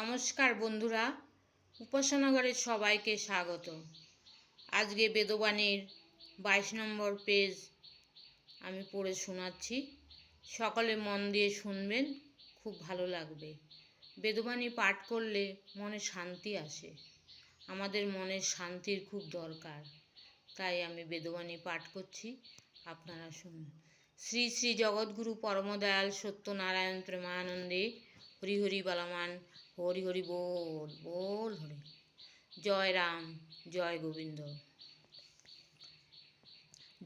নমস্কার বন্ধুরা, উপাসনাগরের সবাইকে স্বাগত। আজকে বেদবাণীর বাইশ নম্বর পেজ আমি পড়ে শোনাচ্ছি। সকলে মন দিয়ে শুনবেন, খুব ভালো লাগবে। বেদবাণী পাঠ করলে মনে শান্তি আসে, আমাদের মনের শান্তির খুব দরকার। তাই আমি বেদবাণী পাঠ করছি, আপনারা শুনুন। শ্রী শ্রী জগৎগুরু পরমদয়াল সত্যনারায়ণ প্রেমানন্দে হরি হরি বালামান, হরি হরি বল বল হরি। জয় রাম, জয় গোবিন্দ।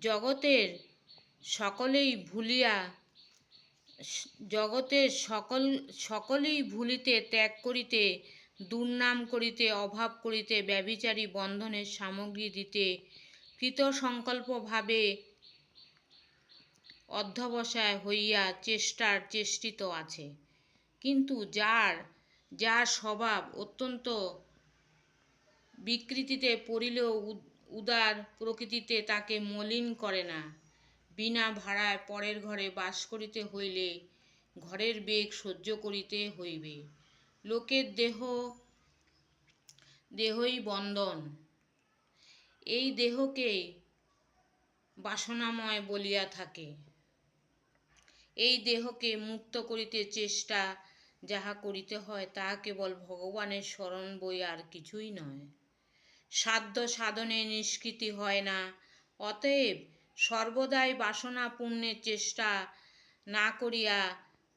জগতের সকলেই ভুলিয়া, জগতের সকল, সকলেই ভুলিতে ত্যাগ করিতে, দুর্নাম করিতে, অভাব করিতে ব্যবিচারী বন্ধনের সামগ্রী দিতে কৃত সংকল্পভাবে অধ্যবসায় হইয়া চেষ্টার চেষ্টিত আছে। কিন্তু যার যার স্বভাব অত্যন্ত বিকৃতিতে পড়িলেও উদার প্রকৃতিতে তাকে মলিন করে না। বিনা ভাড়ায় পরের ঘরে বাস করিতে হইলে ঘরের বেগ সহ্য করিতে হইবে। লোকের দেহ, দেহই বন্ধন। এই দেহকে বাসনাময় বলিয়া থাকে। এই দেহকে মুক্ত করিতে চেষ্টা যাহা করিতে হয় তাহা কেবল ভগবানের স্মরণ বই আর কিছুই নয়। সাধ্য সাধনে নিষ্কৃতি হয় না। অতএব সর্বদাই বাসনা পূর্ণের চেষ্টা না করিয়া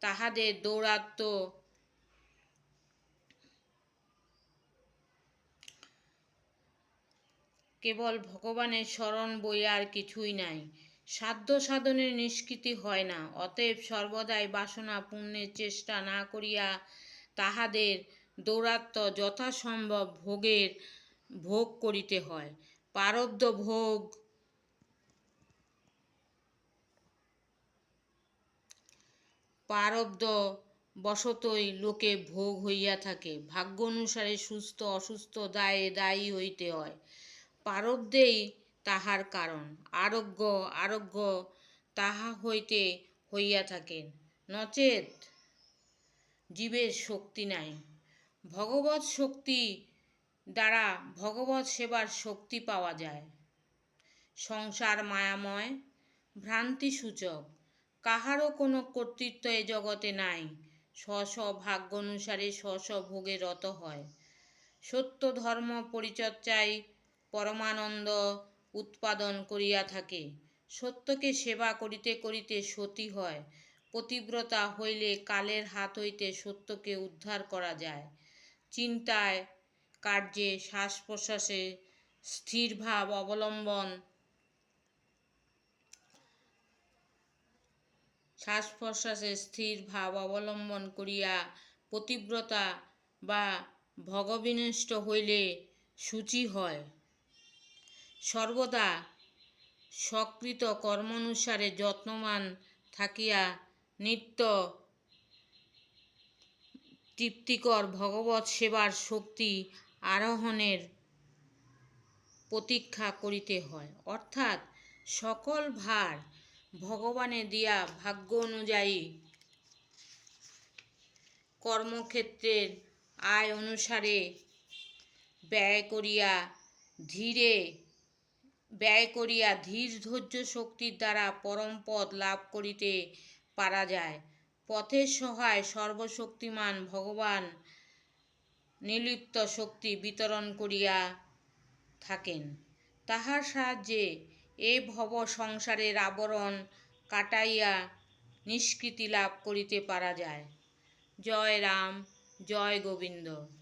তাহাদের দৌরাত্ম কেবল ভগবানের স্মরণ বই আর কিছুই নাই। সাধ্য সাধনের নিষ্কৃতি হয় না। অতএব সর্বদাই বাসনা পূর্ণের চেষ্টা না করিয়া তাহাদের দৌরাত্ম যথাসম্ভব ভোগের ভোগ করিতে হয়। পারব্ধ ভোগ পারব্ধ বশতই লোকে ভোগ হইয়া থাকে। ভাগ্য অনুসারে সুস্থ অসুস্থ দায়ে দায়ী হইতে হয়। পারব্ধেই তাহার কারণ। আরোগ্য আরোগ্য তাহা হইতে হইয়া থাকে। নচেত জীবের শক্তি নাই। ভগবত শক্তি দ্বারা ভগবত সেবার শক্তি পাওয়া যায়। সংসার মায়াময় ভ্রান্তি সূচক কাহারও কোনো কর্তৃত্ব এ জগতে নাই। স্ব ভাগ্য অনুসারে স্ব ভোগে রত হয়। সত্য ধর্ম পরিচর্যায় পরমানন্দ উৎপাদন করিয়া থাকে। সত্যকে সেবা করিতে করিতে সতী হয়। পতিব্রতা হইলে কালের হাত হইতে সত্যকে উদ্ধার করা যায়। চিন্তায় কার্যে শ্বাস প্রশ্বাসে স্থির ভাব অবলম্বন শ্বাস প্রশ্বাসে স্থির ভাব অবলম্বন করিয়া পতিব্রতা বা ভগবিনষ্ট হইলে সূচি হয়। সর্বদা সকৃত কর্মানুসারে যত্নবান থাকিয়া নিত্য তৃপ্তিকর ভগবত সেবার শক্তি আরোহণের প্রতীক্ষা করিতে হয়। অর্থাৎ সকল ভার ভগবানে দিয়া ভাগ্য অনুযায়ী কর্মক্ষেত্রের আয় অনুসারে ব্যয় করিয়া ধীরে ব্যয় করিয়া ধীর ধৈর্য শক্তির দ্বারা পরম পদ লাভ করিতে পারা যায়। পথের সহায় সর্বশক্তিমান ভগবান নিলিপ্ত শক্তি বিতরণ করিয়া থাকেন। তাহার সাহায্যে এ ভব সংসারের আবরণ কাটাইয়া নিষ্কৃতি লাভ করিতে পারা যায়। জয় রাম, জয় গোবিন্দ।